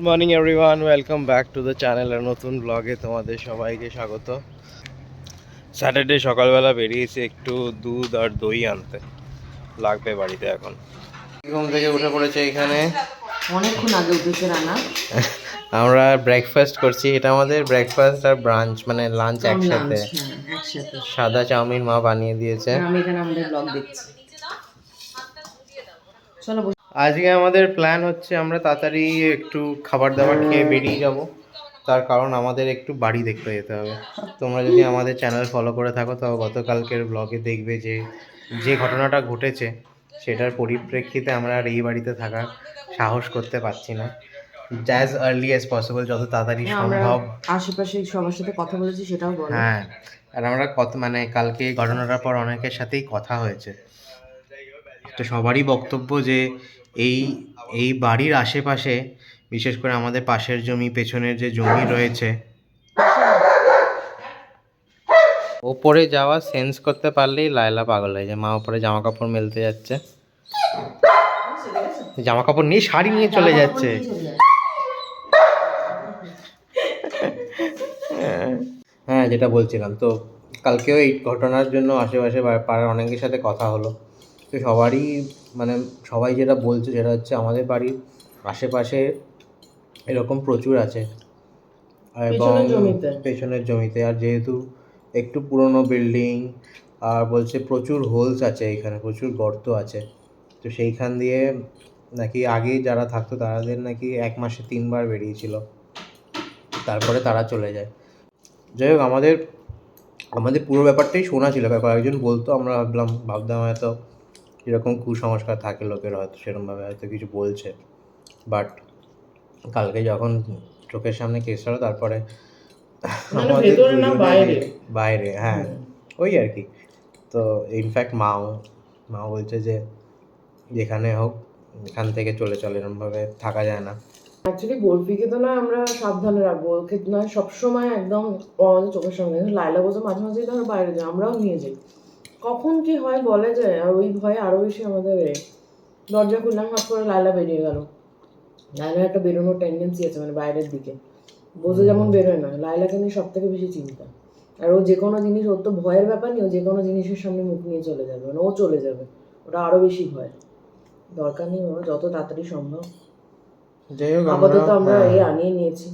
Good morning everyone welcome back to the channel আর নতুন ব্লগে তোমাদের সবাইকে স্বাগত। স্যাটারডে সকালবেলা বেরিয়েছি একটু দুধ আর দই আনতে। লাগবে বাড়িতে এখন। ঘুম থেকে উঠে পড়েছে এখানে। অনেকক্ষণ আগে উঠেছে রানা আমরা ব্রেকফাস্ট করছি। এটা আমাদের ব্রেকফাস্ট আর ব্রাঞ্চ মানে লাঞ্চ একসাথে। হ্যাঁ, একসাথে। সাদা চাউমিন মা বানিয়ে দিয়েছে। আমি এখানে আমাদের ব্লগ দেখছি। চলো আজকে আমাদের প্ল্যান হচ্ছে আমরা তাড়াতাড়ি একটু খাবার দাবার খেয়ে বেরিয়ে যাব। তার কারণ আমাদের একটু বাড়ি দেখতে যেতে হবে। তোমরা যদি আমাদের চ্যানেল ফলো করে থাকো তো গতকালকের ব্লগে দেখবে যে যে ঘটনাটা ঘটেছে সেটার পরিপ্রেক্ষিতে আমরা আর এই বাড়িতে থাকার সাহস করতে পারছি না। অ্যাজ আর্লি অ্যাজ পসিবল যত তাড়াতাড়ি সম্ভব। আশেপাশে সবার সাথে কথা বলেছি সেটাও বলো। হ্যাঁ আর আমরা কত মানে কালকে এই ঘটনাটার পর অনেকের সাথেই কথা হয়েছে। তো সবারই বক্তব্য যে এই এই বাড়ির আশেপাশে, বিশেষ করে আমাদের পাশের জমি, পেছনের যে জমি রয়েছে, ওপরে যাওয়া সেন্স করতে পারলেই লায়লা পাগল হয়ে যায়। মা ওপরে জামা কাপড় মেলতে যাচ্ছে। জামা কাপড় নিয়ে শাড়ি নিয়ে চলে যাচ্ছে। হ্যাঁ যেটা বলছিলাম, তো কালকেও এই ঘটনার জন্য আশেপাশে পাড়ার অনেকের সাথে কথা হলো। তো সবারই মানে সবাই যেটা বলছে সেটা হচ্ছে আমাদের বাড়ির আশেপাশে এরকম প্রচুর আছে। এবং পেছনের জমিতে। পেছনের জমিতে। আর যেহেতু একটু পুরনো বিল্ডিং আর বলছে প্রচুর হোলস আছে এখানে প্রচুর গর্ত আছে। তো সেইখান দিয়ে নাকি আগে যারা থাকতো তাদের নাকি এক মাসে তিনবার বেরিয়েছিল। তারপরে তারা চলে যায়। যাই হোক আমাদের আমাদের পুরো ব্যাপারটাই শোনা ছিল। ব্যাপার একজন বলতো আমরা ভাবলাম ভাবতাম হয়তো এরকম কুসংস্কার থাকে লোকের হয়তো সেরকমভাবে হয়তো কিছু বলছে। বাট কালকে যখন চোখের সামনে কেস হলো তারপরে বাইরে? বাইরে হ্যাঁ। ওই আর কি তো ইনফ্যাক্ট মাও মা বলছে যে যেখানে হোক এখান থেকে চলে চলে এরকমভাবে থাকা যায় না। অ্যাকচুয়ালি বরফিকে তো না আমরা সাবধানে রাখব ওকে না সবসময় একদম আমাদের চোখের সামনে। লাইলা বোঝা মাঝে মাঝে ধরো বাইরে যায় আমরাও নিয়ে যাই। কখন কি হয় বলা যায় আর ওই ভয়ে আরও বেশি আমাদের দরজা খুললাম হাত করে লাইলা বেরিয়ে গেল। লাইলার একটা বেরোনোর টেন্ডেন্সি আছে মানে বাইরের দিকে। বোঝে যেমন বেরোয় না লাইলাকে নিয়ে সব থেকে বেশি চিন্তা আর ও যে কোনো জিনিস ওর তো ভয়ের ব্যাপার নেই ও যে কোনো জিনিসের সামনে মুখ নিয়ে চলে যাবে মানে ও চলে যাবে। ওটা আরও বেশি ভয়। দরকার নেই বাবা যত তাড়াতাড়ি সম্ভব। যাই হোক আপাতত আমরা হ্যাঁ, এই আনিয়ে নিয়েছি।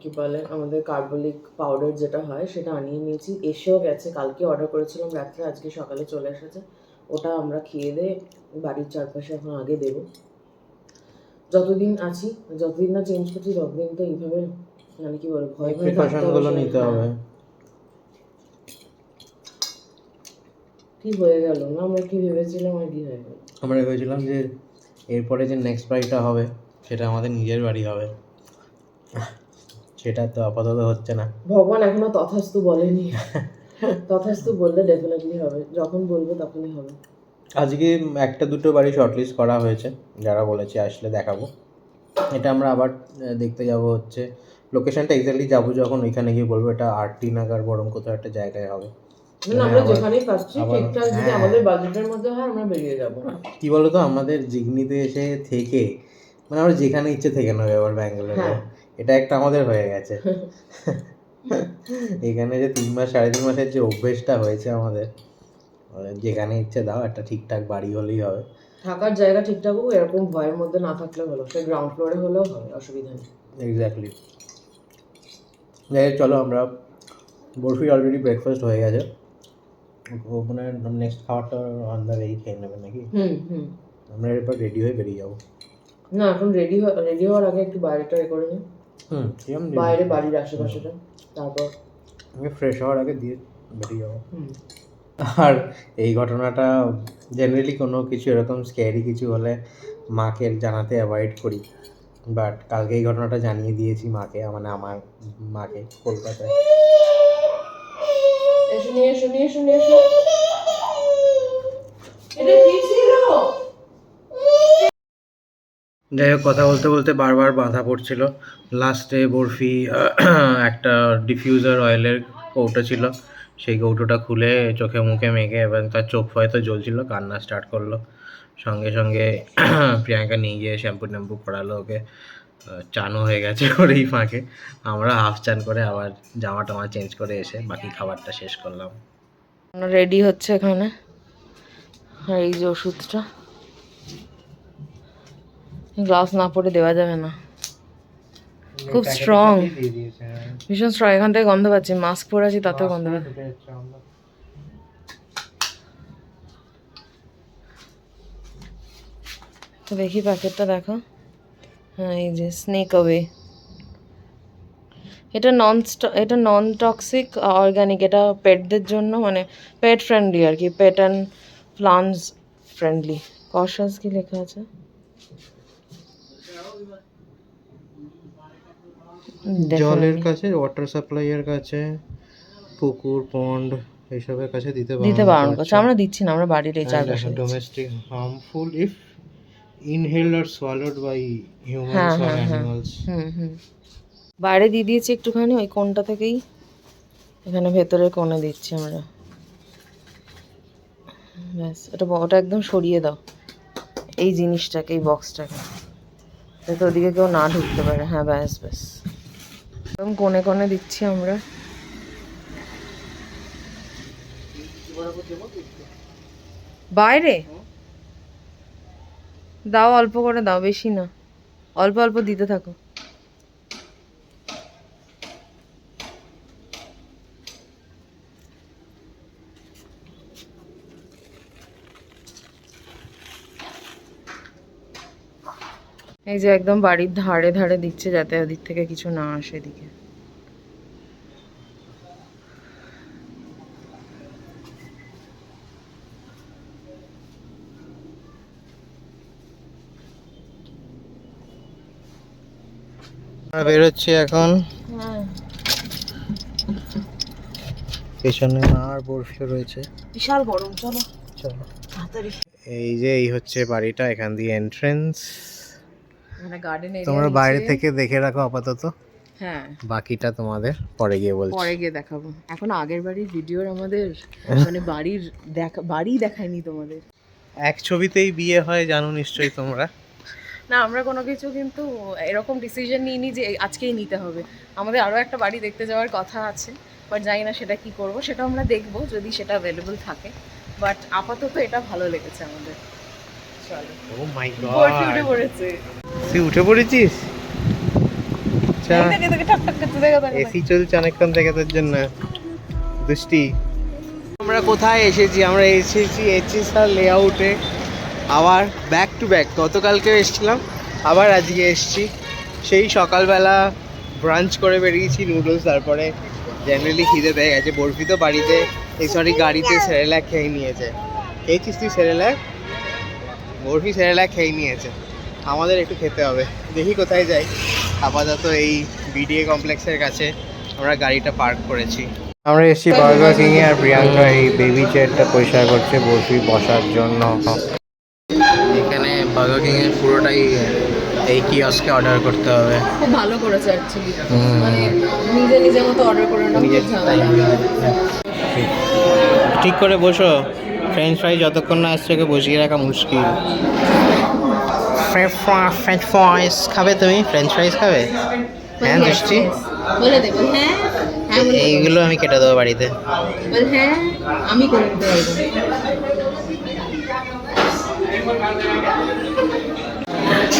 কি বলে আমাদের কার্বলিক পাউডার যেটা হয় সেটা আনিয়ে নিয়েছি। এসেও গেছে কালকে অর্ডার করেছিলাম রাত্রে আজকে সকালে চলে এসেছে। ওটা আমরা খেয়ে দিয়ে বাড়ির চারপাশে এখন আগে দেব। যতদিন আছি যতদিন না চেঞ্জ করছি ততদিন তো এইভাবে মানে কি বলে ভয় ভয়। নিতে হবে। ঠিক হয়ে গেল না? আমরা কি ভেবেছিলাম আর কি হয়ে গেল? আমরা ভেবেছিলাম যে এরপরে যে নেক্সট বাড়িটা হবে সেটা আমাদের নিজের বাড়ি হবে। সেটা তো আপাতত হচ্ছে না। ভগবান এখনও তথাস্তু বলেনি। তথাস্তু বললে ডেফিনেটলি হবে। যখন বলব তখনই হবে। আজকে একটা দুটো বাড়ি শর্টলিস্ট করা হয়েছে যারা বলেছে আসলে দেখাবো। এটা আমরা আবার দেখতে যাব হচ্ছে লোকেশনটা এক্স্যাক্টলি যাব যখন ওইখানে গিয়ে বলব এটা আরটি নাগার বরং কোথাও একটা জায়গায় হবে। মানে হ্যাঁ। কি বলতো আমাদের জিগনিতে এসে থেকে মানে আমরা যেখানে ইচ্ছে থেকে নেবে আবার ব্যাঙ্গালোরে। হ্যাঁ। এটা একটা আমাদের হয়ে গেছে। এখানে যে তিন মাস সাড়ে তিন মাসের যে অভ্যেসটা হয়েছে আমাদের মানে যেখানে ইচ্ছে দাও একটা ঠিকঠাক বাড়ি হলেই হবে। থাকার জায়গা ঠিকঠাক হোক এরকম ভয়ের মধ্যে না থাকলে হলো সে গ্রাউন্ড ফ্লোরে হলেও হবে অসুবিধা নেই। এক্স্যাক্টলি যাই হোক, চলো আমরা বরফির অলরেডি ব্রেকফাস্ট হয়ে গেছে। ওখানে নেক্সট খাবারটা আন্দার এই খেয়ে নেবে নাকি? হুম হুম। আমরা এরপর রেডি হয়ে বেরিয়ে যাব। না এখন রেডি রেডি হওয়ার আগে একটু বাইরেটা এ করে নিই। হুম। বাইরে বাড়ির আশেপাশেটা তারপর? আমি ফ্রেশ হওয়ার আগে দিয়ে বেরিয়ে যাব। আর এই ঘটনাটা জেনারেলি কোনো কিছু এরকম স্ক্যারি কিছু হলে মাকে জানাতে অ্যাভয়েড করি। বাট কালকে এই ঘটনাটা জানিয়ে দিয়েছি মাকে মানে আমার মাকে কলকাতায়। এসো নিয়ে এসো নিয়ে এসো নিয়ে এসো। এটা কি ছিল? যাই হোক কথা বলতে বলতে বারবার বাধা পড়ছিল। লাস্টে বরফি একটা ডিফিউজার অয়েলের কৌটো ছিল। সেই কৌটোটা খুলে চোখে মুখে মেখে এবং তার চোখ হয়তো জ্বলছিল, কান্না স্টার্ট করল। সঙ্গে সঙ্গে প্রিয়াঙ্কা নিয়ে গিয়ে শ্যাম্পু ট্যাম্পু করালো ওকে। চানও হয়ে গেছে ওর ফাঁকে। আমরা হাফ চান করে আবার জামা টামা চেঞ্জ করে এসে বাকি খাবারটা শেষ করলাম। রেডি হচ্ছে এখানে। এই যে ওষুধটা। গ্লাভস না পরে দেওয়া যাবে না। খুব স্ট্রং ভীষণ স্ট্রং এখান থেকে গন্ধ পাচ্ছি মাস্ক পরে আছি তাতেও গন্ধ পাচ্ছি। তো দেখি প্যাকেটটা দেখো। হ্যাঁ এই যে স্নেক অ্যাওয়ে এটা নন এটা নন টক্সিক অর্গানিক এটা পেটদের জন্য মানে পেট ফ্রেন্ডলি আর কি pet and plants friendly conscious কি লেখা আছে? জলের। কাছে ওয়াটার সাপ্লাইয়ের কাছে পুকুর পন্ড এইসবের কাছে দিতে দিতে বারণ করছে। আমরা দিচ্ছি না আমরা বাড়ির এই চারপাশে। Domestic harmful if inhaled or swallowed by humans or. Animals বাইরে দিয়ে দিয়েছি একটুখানি ওই কোনটা থেকেই। এখানে ভেতরে কোণে দিচ্ছি আমরা। ব্যাস ওটা ওটা একদম সরিয়ে দাও। এই জিনিসটাকে এই বক্সটাকে যাতে ওদিকে কেউ না ঢুকতে পারে। হ্যাঁ ব্যাস ব্যাস। একদম কোণে কোণে দিচ্ছি আমরা। বাইরে? দাও, অল্প করে দাও, বেশি না। অল্প অল্প দিতে থাকো। এই যে একদম বাড়ির ধারে ধারে দিচ্ছে যাতে ওদিক থেকে কিছু না আসে এদিকে। বেরোচ্ছি এখন। হ্যাঁ। পেছনে আর বরফিও রয়েছে। বিশাল গরম চলো। চলো। এই যে এই হচ্ছে বাড়িটা এখান দিয়ে এন্ট্রেন্স মানে গার্ডেন তোমরা বাইরে থেকে দেখে রাখো আপাতত। হ্যাঁ। বাকিটা তোমাদের পরে গিয়ে বলছি। পরে গিয়ে দেখাবো। এখন আগের বাড়ির ভিডিওর আমাদের মানে বাড়ির দেখা বাড়ি দেখায়নি তোমাদের। এক ছবিতেই বিয়ে হয় জানো নিশ্চয়ই তোমরা? না আমরা কোনো কিছু কিন্তু এরকম ডিসিশন নিইনি যে আজকেই নিতে হবে। আমাদের আরও একটা বাড়ি দেখতে যাওয়ার কথা আছে বাট জানি না সেটা কি করব। সেটা আমরা দেখব যদি সেটা অ্যাভেলেবল থাকে। বাট আপাতত এটা ভালো লেগেছে আমাদের। চলো। ও মাই উঠে পড়েছে তুই উঠে পড়েছিস। এসি চলছে অনেকক্ষণ থেকে তোর জন্য। দুষ্টি। আমরা কোথায় এসেছি? আমরা এসেছি এইচএসআর লেআউটে আবার ব্যাক টু ব্যাক গতকালকেও এসেছিলাম আবার আজকে এসেছি। সেই সকালবেলা ব্রাঞ্চ করে বেরিয়েছি নুডলস তারপরে জেনারেলি খিদে পেয়ে গেছে। বরফি তো বাড়িতে এই সরি গাড়িতে সেরেলাক খেয়ে নিয়েছে। খেয়েছিস তুই সেরেলাক বরফি সেরেলাক খেয়ে নিয়েছে। আমাদের একটু খেতে হবে। দেখি কোথায় যাই। আপাতত এই বিডিএ কমপ্লেক্সের কাছে আমরা গাড়িটা পার্ক করেছি। আমরা এসেছি বার্গার কিং এ আর প্রিয়াঙ্কা এই বেবি চেয়ারটা পরিষ্কার করছে বরফি বসার জন্য। এখানে বার্গার কিং এর পুরোটাই এই কিয়স্কে অর্ডার করতে হবে। খুব ভালো করেছে অ্যাকচুয়ালি মানে নিজে নিজের মতো অর্ডার করে না ঠিক। করে বসো। ফ্রেঞ্চ ফ্রাই যতক্ষণ না আসছে ওকে বসিয়ে রাখা মুশকিল। ফ্রেঞ্চ ফ্রাইস খাবে তুমি? ফ্রেঞ্চ ফ্রাইস খাবে? হ্যাঁ দৃষ্টি? বলে দে বল হ্যাঁ। হ্যাঁ এইগুলো আমি কেটে দেবো বাড়িতে। বল হ্যাঁ আমি করে দিতে পারব।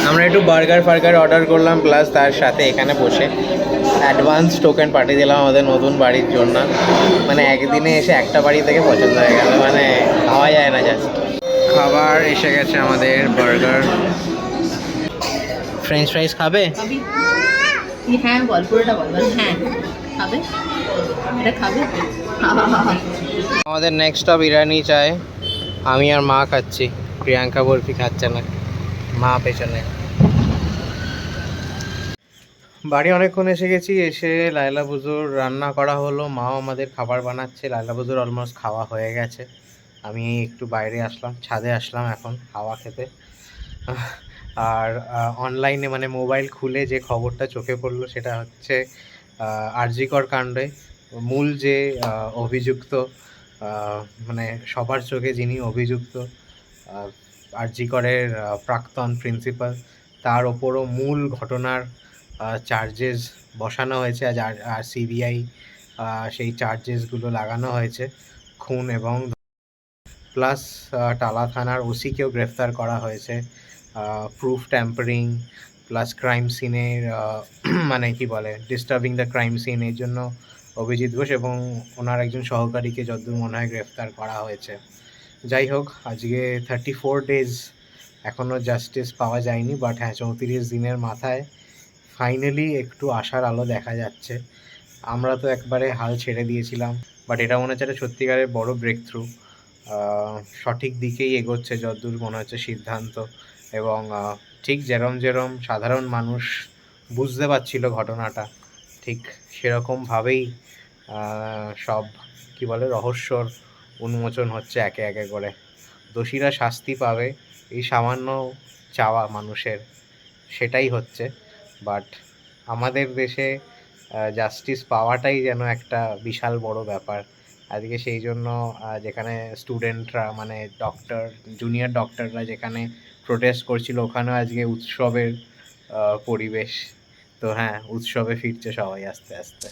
আমরা একটু বার্গার ফার্গার অর্ডার করলাম প্লাস তার সাথে এখানে বসে অ্যাডভান্স টোকেন পাঠিয়ে দিলাম আমাদের নতুন বাড়ির জন্য। মানে একদিনে এসে একটা বাড়ি থেকে পছন্দ হয়ে গেল মানে খাওয়া যায় না জাস্ট খাবার এসে গেছে আমাদের বার্গার। ফ্রেঞ্চ ফ্রাইস খাবে? হ্যাঁ বল পুরোটা বল হ্যাঁ খাবে? এটা খাবে? আমাদের নেক্সট স্টপ ইরানি চায় আমি আর মা খাচ্ছি। প্রিয়াঙ্কা বরফি খাচ্ছে না। মা পেছনে। বাড়ি অনেকক্ষণ এসে গেছি এসে লাইলা পুজোর রান্না করা হলো। মাও আমাদের খাবার বানাচ্ছে। লাইলা পুজোর অলমোস্ট খাওয়া হয়ে গেছে। আমি একটু বাইরে আসলাম ছাদে আসলাম এখন হাওয়া খেতে। আর অনলাইনে মানে মোবাইল খুলে যে খবরটা চোখে পড়ল সেটা হচ্ছে আরজিকর কাণ্ডে। মূল যে অভিযুক্ত মানে সবার চোখে যিনি অভিযুক্ত আরজিকরের প্রাক্তন প্রিন্সিপাল তার ওপরও মূল ঘটনার চার্জেস বসানো হয়েছে। আজ আর সিবিআই সেই চার্জেসগুলো লাগানো হয়েছে, খুন এবং প্লাস টালা থানার ওসিকেও গ্রেফতার করা হয়েছে প্রুফ ট্যাম্পারিং প্লাস ক্রাইম সিনের মানে কি বলে ডিস্টার্বিং দ্য ক্রাইম সিন এর জন্য অভিজিৎ ঘোষ এবং ওনার একজন সহকারীকে যতদূর মনে হয় গ্রেফতার করা হয়েছে। যাই হোক, আজকে থার্টি ফোর ডেজ এখনও জাস্টিস পাওয়া যায়নি বাট হ্যাঁ চৌত্রিশ দিনের মাথায় ফাইনালি একটু আশার আলো দেখা যাচ্ছে। আমরা তো একবারে হাল ছেড়ে দিয়েছিলাম বাট এটা মনে হচ্ছে একটা সত্যিকারের বড় ব্রেক থ্রু সঠিক দিকেই এগোচ্ছে যদ্দূর মনে হচ্ছে সিদ্ধান্ত। এবং ঠিক যেরম যেরম সাধারণ মানুষ বুঝতে পারছিল ঘটনাটা, ঠিক সেরকমভাবেই সব, কি বলে, রহস্যর উন্মোচন হচ্ছে একে একে করে। দোষীরা শাস্তি পাবে এই সামান্য চাওয়া মানুষের, সেটাই হচ্ছে। বাট আমাদের দেশে জাস্টিস পাওয়াটাই যেন একটা বিশাল বড় ব্যাপার। আজকে সেই জন্য যেখানে স্টুডেন্টরা মানে ডক্টর জুনিয়র ডক্টররা যেখানে প্রোটেস্ট করছিল, ওখানেও আজকে উৎসবের পরিবেশ। তো হ্যাঁ উৎসবে ফিরছে সবাই আস্তে আস্তে।